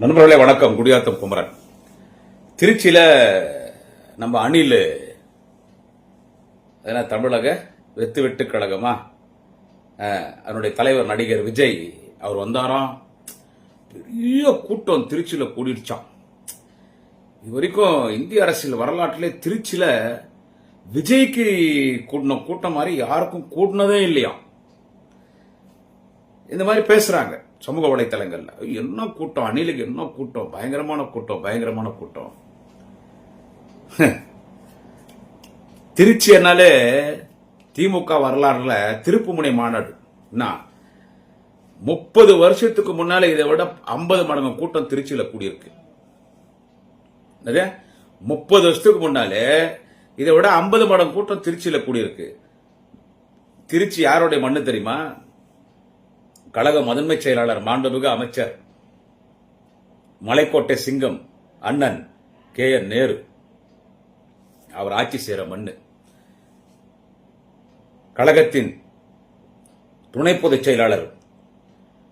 நண்பர்களே வணக்கம். குடியாத்தம் குமரன். திருச்சியில நம்ம அணில் அதனால் தமிழக வெத்து வெட்டு கழகமா? அதனுடைய தலைவர் நடிகர் விஜய் அவர் வந்தாராம். பெரிய கூட்டம் திருச்சியில கூடிடுச்சான் இது வரைக்கும் இந்திய அரசியல் வரலாற்றிலே திருச்சியில விஜய்க்கு கூட்டின கூட்டம் மாதிரி யாருக்கும் கூட்டினதே இல்லையாம். இந்த மாதிரி பேசுறாங்க. சமூக வலைத்தளங்கள்ல. என்ன கூட்டம்? அணிலுக்கு என்ன கூட்டம்? பயங்கரமான கூட்டம் பயங்கரமான கூட்டம். திருச்சி என்னாலே திமுக வரலாறுல திருப்புமுனை மாநாடு. என்ன? முப்பது வருஷத்துக்கு முன்னால இதை விட ஐம்பது மடங்கு கூட்டம் திருச்சியில கூடியிருக்கு. முப்பது வருஷத்துக்கு முன்னாலே இதை விட ஐம்பது மடங்கு கூட்டம் திருச்சியில கூடியிருக்கு. திருச்சி யாருடைய மண்ணு தெரியுமா? கழக முதன்மைச் செயலாளர் மாண்புமிகு அமைச்சர் மலைக்கோட்டை சிங்கம் அண்ணன் கே என் நேரு. அவர் ஆட்சி செய்கிற மண்ணு. கழகத்தின் துணை பொதுச் செயலாளர்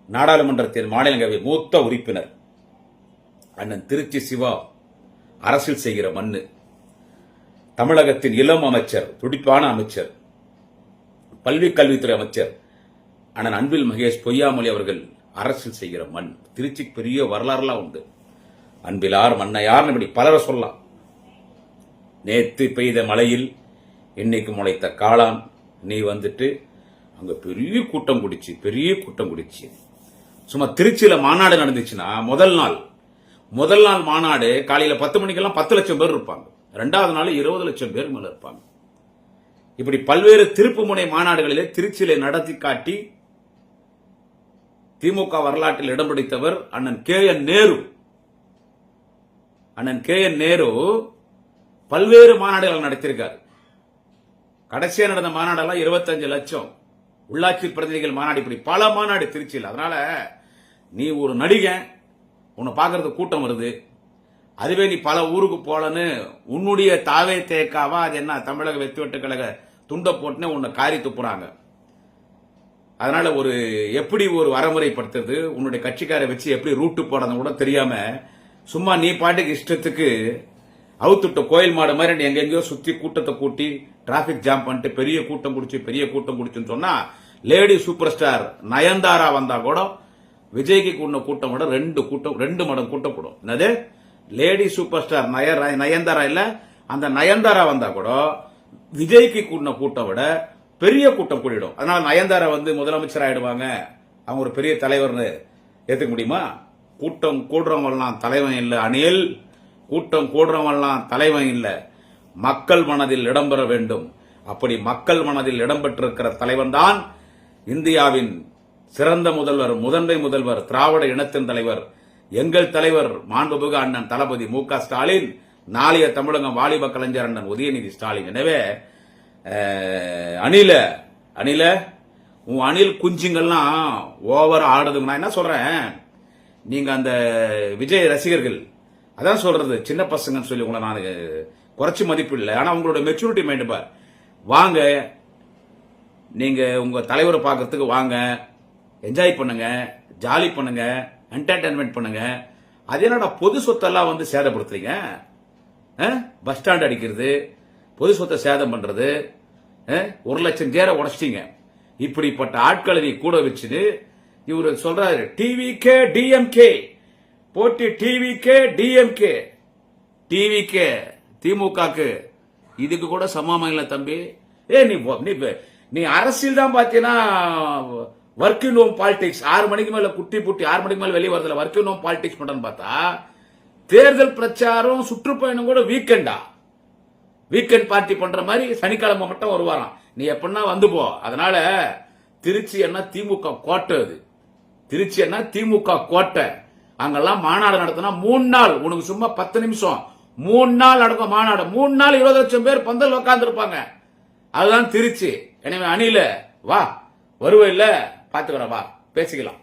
நாடாளுமன்றத்தின் மாநிலங்களவை மூத்த உறுப்பினர் அண்ணன் திருச்சி சிவா அரசியல் செய்கிற மண்ணு. தமிழகத்தின் இளம் அமைச்சர் துடிப்பான அமைச்சர் பல்வி கல்வித்துறை அமைச்சர் அண்ணன் அன்பில் மகேஷ் பொய்யாமொழி அவர்கள் அரசியல் செய்கிற மண். திருச்சி பெரிய வரலாறுலாம் உண்டு. அன்பிலார் மன்னையார் இப்படி பலரை சொல்லலாம். நேத்து பெய்த மழையில் இன்னைக்கு முளைத்த காளான் நீ வந்துட்டு அங்கே பெரிய கூட்டம் குடிச்சு பெரிய கூட்டம் குடிச்சு. சும்மா திருச்சியில் மாநாடு நடந்துச்சுன்னா முதல் நாள் முதல் நாள் மாநாடு காலையில் பத்து மணிக்கெல்லாம் பத்து லட்சம் பேர் இருப்பாங்க. ரெண்டாவது நாள் இருபது லட்சம் பேர் மேலே இருப்பாங்க. இப்படி பல்வேறு திருப்புமுனை மாநாடுகளிலே திருச்சியில் நடத்தி காட்டி திமுக வரலாற்றில் இடம் பிடித்தவர் அண்ணன் கே என் நேரு. அண்ணன் கே என் நேரு பல்வேறு மாநாடுகள் நடத்தியிருக்கார். கடைசியாக நடந்த மாநாடெல்லாம் இருபத்தஞ்சு லட்சம். உள்ளாட்சி பிரதிநிதிகள் மாநாடு இப்படி பல மாநாடு திருச்சியில். அதனால நீ ஒரு நடிகன் உன்னை பார்க்கறது கூட்டம் வருது. அதுவே நீ பல ஊருக்கு போலன்னு உன்னுடைய தாவே தேக்காவா அது என்ன தமிழக வெற்றி வெட்டு கழக துண்டை போட்டுன்னு உன்னை காரி துப்புறாங்க. அதனால ஒரு எப்படி ஒரு வரமுறைப்படுத்துறது உன்னுடைய கட்சிக்காரை வச்சு எப்படி ரூட்டு போடணும் கூட தெரியாம சும்மா நீ பாட்டுக்கு இஷ்டத்துக்கு அவுத்துட்ட கோயில் மாடு மாதிரி நீ எங்கெங்கயோ சுத்தி கூட்டத்தை கூட்டி டிராபிக் ஜாம் பண்ணிட்டு பெரிய கூட்டம் குடிச்சு பெரிய கூட்டம் குடிச்சுன்னு சொன்னா லேடி சூப்பர் ஸ்டார் நயன்தாரா வந்தா கூட விஜய்க்கு கூடின கூட்டம் விட ரெண்டு கூட்டம் ரெண்டு மடம் கூட்டம் கூடும் என்னது? லேடி சூப்பர் ஸ்டார் நயர் நயன்தாரா இல்ல அந்த நயன்தாரா வந்தா கூட விஜய்க்கு கூடின கூட்டம் விட பெரிய கூட்டம் கூடிடும். அதனால நயன்தாரா வந்து முதலமைச்சர் ஆயிடுவாங்க அவங்க ஒரு பெரிய தலைவர்னு ஏத்துக்க முடியுமா? கூட்டம் கூடுறவங்கலாம் தலைவன் இல்லை அணில். கூட்டம் கூடுறவங்கலாம் தலைவன் இல்லை. மக்கள் மனதில் இடம்பெற வேண்டும். அப்படி மக்கள் மனதில் இடம்பெற்றிருக்கிற தலைவன் தான் இந்தியாவின் சிறந்த முதல்வர் முதன்மை முதல்வர் திராவிட இனத்தின் தலைவர் எங்கள் தலைவர் மாண்புமிகு அண்ணன் தளபதி மு க ஸ்டாலின் நாளைய தமிழகம் வாலிப கலைஞர் அண்ணன் உதயநிதி ஸ்டாலின். எனவே அணில அணில உன் அணில் குஞ்சுங்கள்லாம் ஓவர் ஆடுதுங்க நான் என்ன சொல்றேன்? நீங்க அந்த விஜய் ரசிகர்கள் அதான் சொல்றது சின்ன பசங்கன்னு சொல்லி உங்களை நான் குறைச்சி மதிப்பு இல்லை. ஆனால் உங்களோட மெச்சூரிட்டி மைண்டு பார். வாங்க நீங்க உங்க தலைவரை பார்க்கறதுக்கு வாங்க என்ஜாய் பண்ணுங்க ஜாலி பண்ணுங்க என்டர்டைன்மெண்ட் பண்ணுங்க. அது என்னடா பொது சொத்தெல்லாம் வந்து சேதப்படுத்துறீங்க? பஸ் ஸ்டாண்ட் அடிக்கிறது பொது சொத்தை சேதம் பண்றது ஒரு லட்சம் பேரை உடச்சிட்டீங்க. இப்படிப்பட்ட ஆட்களை நீ கூட வச்சுட்டு இவர் சொல்றாரு. டிவிகே டிஎம்கே போட்டி டிவிகே டிஎம்கே டிவிகே திமுகக்கு. இதுக்கு கூட சமமா இல்லை தம்பி. ஏ நீ நீ நீ அரசியல் தான் பாத்தீங்கன்னா ஒர்க்கிங் ஹோம் பாலிடிக்ஸ் ஆறு மணிக்கு மேல குட்டி புட்டி ஆறு மணிக்கு மேல வெளியே வரதுல ஒர்க்கிங் ஹோம் பாலிடிக்ஸ் பண்றேன்னு பார்த்தா தேர்தல் பிரச்சாரம் சுற்றுப்பயணம் கூட வீக்கெண்டா வீக்கெண்ட் பார்ட்டி பண்ற மாதிரி சனிக்கிழமை மட்டும் வருவாராம். நீ எப்படின்னா வந்து போ. அதனால திருச்சி என்ன திமுக கோட்டை அது. திருச்சி என்ன திமுக கோட்டை. அங்கெல்லாம் மாநாடு நடத்தினா மூணு நாள். உனக்கு சும்மா பத்து நிமிஷம். மூணு நாள் நடக்கும் மாநாடு. மூணு நாள் இருபது லட்சம் பேர் பந்தல் உட்கார்ந்து இருப்பாங்க அதுதான் திருச்சி. எனவே அணில வா. வருவ இல்ல பாத்துக்கிறோம் வா. பேசிக்கலாம்.